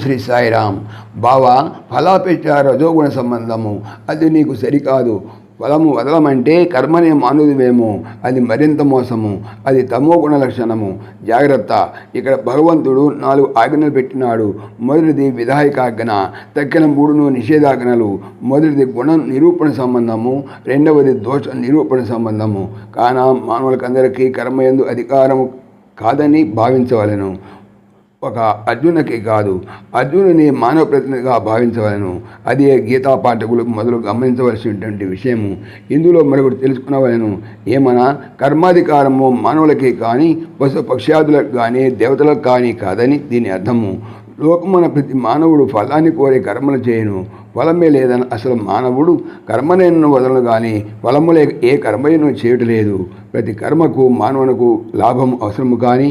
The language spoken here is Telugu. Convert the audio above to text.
శ్రీ సాయిరామ్. బావా ఫలాపేక్ష రజోగుణ సంబంధము. అది నీకు సరికాదు. ఫలము వదలమంటే కర్మనే మానుదివేమో అది మరింత మోసము. అది తమో గుణ లక్షణము. జాగ్రత్త. ఇక్కడ భగవంతుడు నాలుగు ఆజ్ఞలు పెట్టినాడు. మొదటిది విధాయకాజ్ఞ. తక్కిన మూడును నిషేధాజ్ఞలు. మొదటిది గుణ నిరూపణ సంబంధము. రెండవది దోష నిరూపణ సంబంధము. కాన మానవులకందరికీ కర్మయందు అధికారము కాదని భావించవలెను. ఒక అర్జునకి కాదు. అర్జునుని మానవ ప్రతినిధిగా భావించవలను. అదే గీతా పాఠకులు మొదలు గమనించవలసినటువంటి విషయము. ఇందులో మరొకటి తెలుసుకునవలను. ఏమన్నా కర్మాధికారము మానవులకి కానీ పశు పక్ష్యాదులకు కానీ దేవతలకు కానీ కాదని దీని అర్థము. లోకమున ప్రతి మానవుడు ఫలాన్ని కోరే కర్మలు చేయను. ఫలమే లేదని అసలు మానవుడు కర్మనేను వదలను కానీ ఫలములే ఏ కర్మను చేయటలేదు. ప్రతి కర్మకు మానవునకు లాభం అవసరము కానీ